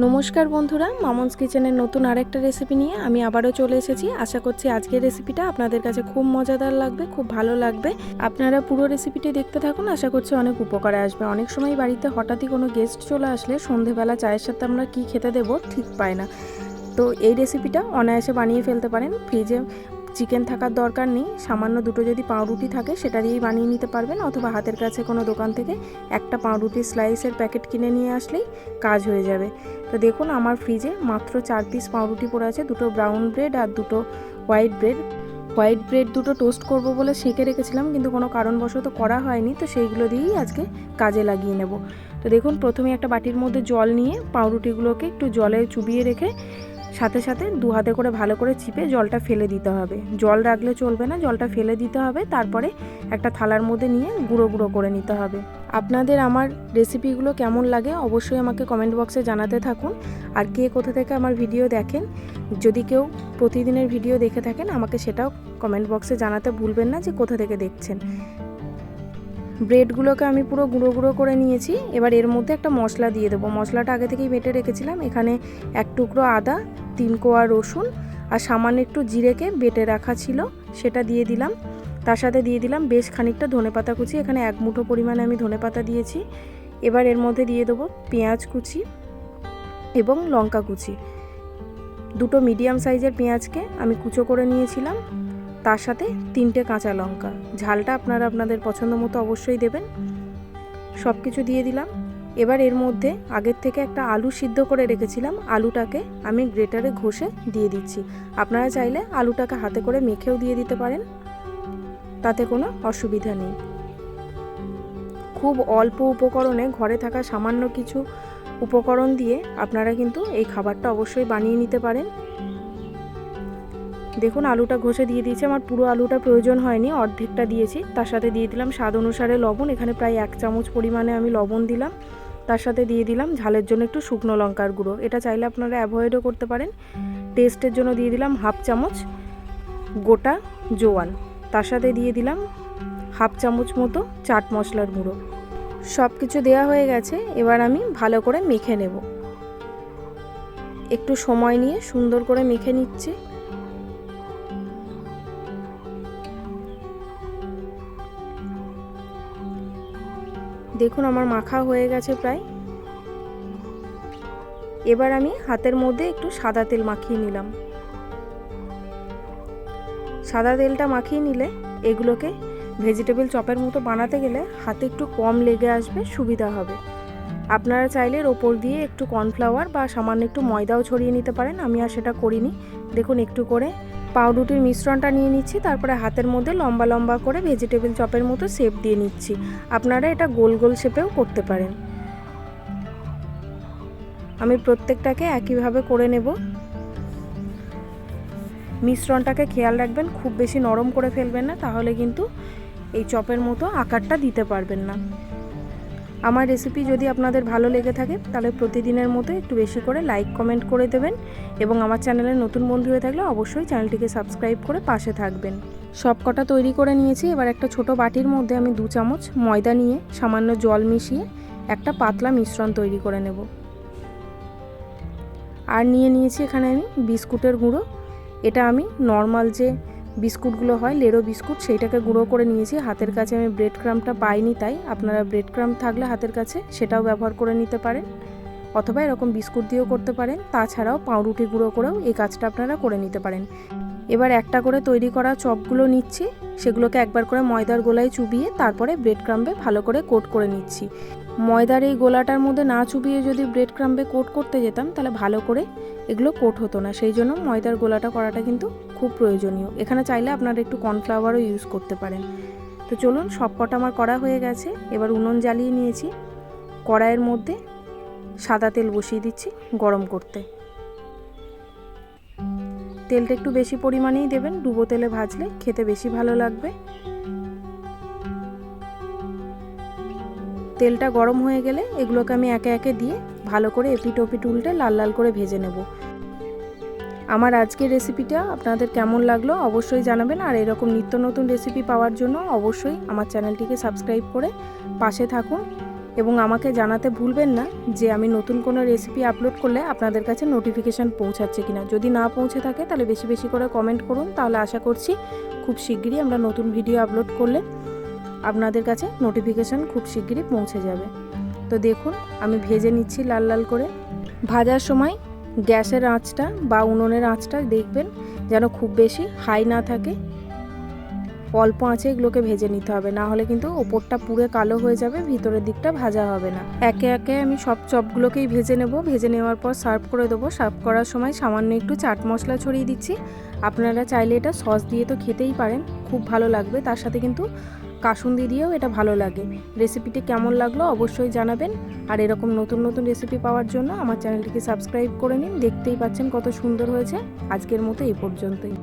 নমস্কার বন্ধুরা, মামনস কিচেনের নতুন আরেকটা রেসিপি নিয়ে আমি আবারও চলে এসেছি। আশা করছি আজকের রেসিপিটা আপনাদের কাছে খুব মজাদার লাগবে, খুব ভালো লাগবে। আপনারা পুরো রেসিপিটি দেখতে থাকুন, আশা করছি অনেক উপকারে আসবে। অনেক সময় বাড়িতে হঠাৎই কোনো গেস্ট চলে আসলে সন্ধেবেলা চায়ের সাথে আমরা কী খেতে দেবো ঠিক পাই না। তো এই রেসিপিটা অনায়াসে বানিয়ে ফেলতে পারেন। ফ্রিজে চিকেন থাকার দরকার নেই। সামান্য দুটো যদি পাউরুটি থাকে, সেটা দিয়েই বানিয়ে নিতে পারবেন। অথবা হাতের কাছে কোনো দোকান থেকে একটা পাউরুটি স্লাইসের প্যাকেট কিনে নিয়ে আসলেই কাজ হয়ে যাবে। তো দেখুন, আমার ফ্রিজে মাত্র চার পিস পাউরুটি পড়ে আছে। দুটো ব্রাউন ব্রেড আর দুটো হোয়াইট ব্রেড হোয়াইট ব্রেড দুটো টোস্ট করব বলে সেঁকে রেখেছিলাম, কিন্তু কোনো কারণবশত করা হয়নি। তো সেইগুলো দিয়েই আজকে কাজে লাগিয়ে নেব। তো দেখুন, প্রথমে একটা বাটির মধ্যে জল নিয়ে পাউরুটিগুলোকে একটু জলে চুবিয়ে রেখে সাথে সাথে দু হাতে করে ভালো করে চিপে জলটা ফেলে দিতে হবে। জল রাখলে চলবে না, জলটা ফেলে দিতে হবে, তারপরে একটা থালার মধ্যে নিয়ে গুঁড়ো গুঁড়ো করে নিতে হবে। আপনাদের আমার রেসিপিগুলো কেমন লাগে অবশ্যই আমাকে কমেন্ট বক্সে জানাতে থাকুন। আর কে কোথা থেকে আমার ভিডিও দেখেন, যদি কেউ প্রতিদিনের ভিডিও দেখে থাকেন, আমাকে সেটাও কমেন্ট বক্সে জানাতে ভুলবেন না যে কোথা থেকে দেখছেন। ব্রেডগুলোকে আমি পুরো গুঁড়ো গুঁড়ো করে নিয়েছি। এবার এর মধ্যে একটা মশলা দিয়ে দেবো। মশলাটা আগে থেকেই বেটে রেখেছিলাম। এখানে এক টুকরো আদা তিন কোয়া রসুন আর সামান্য একটু জিরেকে বেটে রাখা ছিল, সেটা দিয়ে দিলাম। তার সাথে দিয়ে দিলাম বেশ খানিকটা ধনেপাতা কুচি, এখানে এক মুঠো পরিমাণে আমি ধনেপাতা দিয়েছি। এবার এর মধ্যে দিয়ে দেবো পেঁয়াজ কুচি এবং লঙ্কা কুচি। দুটো মিডিয়াম সাইজের পেঁয়াজকে আমি কুচো করে নিয়েছিলাম, তার সাথে তিনটে কাঁচা লঙ্কা। ঝালটা আপনারা আপনাদের পছন্দ মতো অবশ্যই দেবেন। সব কিছু দিয়ে দিলাম। এবার এর মধ্যে আগের থেকে একটা আলু সিদ্ধ করে রেখেছিলাম। আলুটাকে আমি গ্রেটারে ঘষে দিয়ে দিচ্ছি। আপনারা চাইলে আলুটাকে হাতে করে মেখেও দিয়ে দিতে পারেন। তাতে কোনো অসুবিধা নেই। খুব অল্প উপকরণে ঘরে থাকা সামান্য কিছু উপকরণ দিয়ে আপনারা কিন্তু এই খাবারটা অবশ্যই বানিয়ে নিতে পারেন। দেখুন, আলুটা ঘষে দিয়ে দিয়েছি। আমার পুরো আলুটা প্রয়োজন হয়নি, অর্ধেকটা দিয়েছি। তার সাথে দিয়ে দিলাম স্বাদ অনুসারে লবণ। এখানে প্রায় এক চামচ পরিমাণে আমি লবণ দিলাম। তার সাথে দিয়ে দিলাম। ঝালের জন্য একটু শুকনো লঙ্কার গুঁড়ো। এটা চাইলে আপনারা অ্যাভয়েডও করতে পারেন। টেস্টের জন্য দিয়ে দিলাম হাফ চামচ গোটা জোয়ান। তার সাথে দিয়ে দিলাম হাফ চামচ মতো চাট মশলার গুঁড়ো। সব কিছু দেওয়া হয়ে গেছে। এবার আমি ভালো করে মেখে নেব। একটু সময় নিয়ে সুন্দর করে মেখে নিচ্ছি। দেখুন আমার মাখা হয়ে গেছে প্রায়। এবার আমি হাতের মধ্যে একটু সাদা তেল মাখিয়ে নিলাম। সাদা তেলটা মাখিয়ে নিলে এগুলোকে ভেজিটেবল চপের মতো বানাতে গেলে হাতে একটু কম লেগে আসবে, সুবিধা হবে। আপনারা চাইলে ওপর দিয়ে একটু কর্নফ্লাওয়ার বা সামান্য একটু ময়দাও ছড়িয়ে নিতে পারেন, আমি আর সেটা করিনি। দেখুন একটু করে পাউরুটির মিশ্রণটা নিয়ে নিচ্ছি, তারপরে হাতের মধ্যে লম্বা লম্বা করে ভেজিটেবল চপের মতো শেপ দিয়ে নিচ্ছি। আপনারা এটা গোল গোল শেপেও করতে পারেন। আমি প্রত্যেকটাকে একইভাবে করে নেব। মিশ্রণটাকে খেয়াল রাখবেন, খুব বেশি নরম করে ফেলবেন না, তাহলে কিন্তু এই চপের মতো আকারটা দিতে পারবেন না। আমার রেসিপি যদি আপনাদের ভালো লেগে থাকে, তাহলে প্রতিদিনের মতো একটু বেশি করে লাইক কমেন্ট করে দেবেন এবং আমার চ্যানেলের নতুন বন্ধু হয়ে থাকলে অবশ্যই চ্যানেলটিকে সাবস্ক্রাইব করে পাশে থাকবেন। সব কটা তৈরি করে নিয়েছি, এবার একটা ছোট বাটির মধ্যে আমি দু চামচ ময়দা নিয়ে সামান্য জল মিশিয়ে একটা পাতলা মিশ্রণ তৈরি করে নেব। আর নিয়ে নিয়েছি এখানে আমি বিস্কুটের গুঁড়ো। এটা আমি নর্মাল যে বিস্কুটগুলো হয়, লেরো বিস্কুট, সেইটাকে গুঁড়ো করে নিয়েছি। হাতের কাছে আমি ব্রেড ক্রামটা পাইনি তাই। আপনারা ব্রেড ক্রাম থাকলে হাতের কাছে সেটাও ব্যবহার করে নিতে পারেন। অথবা এরকম বিস্কুট দিয়েও করতে পারেন। তাছাড়াও পাউরুটি গুঁড়ো করেও এই কাজটা আপনারা করে নিতে পারেন। এবার একটা করে তৈরি করা চপগুলো নিচ্ছি, সেগুলোকে একবার করে ময়দার গোলায় চুবিয়ে তারপরে ব্রেড ক্রাম্বে ভালো করে কোট করে নিচ্ছি। ময়দার এই গোলাটার মধ্যে না চুবিয়ে যদি ব্রেড ক্রাম্বে কোট করতে যেতাম, তাহলে ভালো করে এগুলো কোট হতো না। সেই জন্য ময়দার গোলাটা করাটা কিন্তু খুব প্রয়োজনীয়। এখানে চাইলে আপনারা একটু কর্নফ্লাওয়ারও ইউজ করতে পারেন। তো চলুন সব কটা আমার করা হয়ে গেছে। এবার উনুন জ্বালিয়ে নিয়েছি। কড়াইয়ের মধ্যে সাদা তেল বসিয়ে দিচ্ছি গরম করতে। তেলটা একটু বেশি পরিমাণেই দেবেন। ডুবো তেলে ভাজলে খেতে বেশি ভালো লাগবে। তেলটা গরম হয়ে গেলে এগুলোকে আমি একে একে দিয়ে ভালো করে এপিট ওপিট উল্টে লাল লাল করে ভেজে নেব। আমার আজকের রেসিপিটা আপনাদের কেমন লাগল অবশ্যই জানাবেন। আর এরকম নিত্য নতুন রেসিপি পাওয়ার জন্য অবশ্যই আমার চ্যানেলটিকে সাবস্ক্রাইব করে পাশে থাকুন। এবং আমাকে জানাতে ভুলবেন না যে আমি নতুন কোনো রেসিপি আপলোড করলে আপনাদের কাছে নোটিফিকেশান পৌঁছাচ্ছে কিনা। যদি না পৌঁছে থাকে, তাহলে বেশি বেশি করে কমেন্ট করুন। তাহলে আশা করছি খুব শিগগিরই আমরা নতুন ভিডিও আপলোড করলে আপনাদের কাছে নোটিফিকেশান খুব শিগগিরই পৌঁছে যাবে। তো দেখুন, আমি ভেজে নিচ্ছি লাল লাল করে। ভাজার সময় গ্যাসের আঁচটা বা উনুনের আঁচটা দেখবেন যেন খুব বেশি হাই না থাকে। অল্প আঁচে এগুলোকে ভেজে নিতে হবে। না হলে কিন্তু ওপরটা পুরো কালো হয়ে যাবে, ভিতরের দিকটা ভাজা হবে না। একে একে আমি সব চপগুলোকেই ভেজে নেব। ভেজে নেওয়ার পর সার্ভ করে দেবো। সার্ভ করার সময় সামান্য একটু চাট মশলা ছড়িয়ে দিচ্ছি। আপনারা চাইলে এটা সস দিয়ে তো খেতেই পারেন, খুব ভালো লাগবে। তার সাথে কিন্তু কাসুন্দি দিয়েও এটা ভালো লাগে। রেসিপিটি কেমন লাগল অবশ্যই জানাবেন। আর এরকম নতুন নতুন রেসিপি পাওয়ার জন্য আমার চ্যানেলটিকে সাবস্ক্রাইব করে নিন। দেখতেই পাচ্ছেন কত সুন্দর হয়েছে। আজকের মতো এই পর্যন্তই।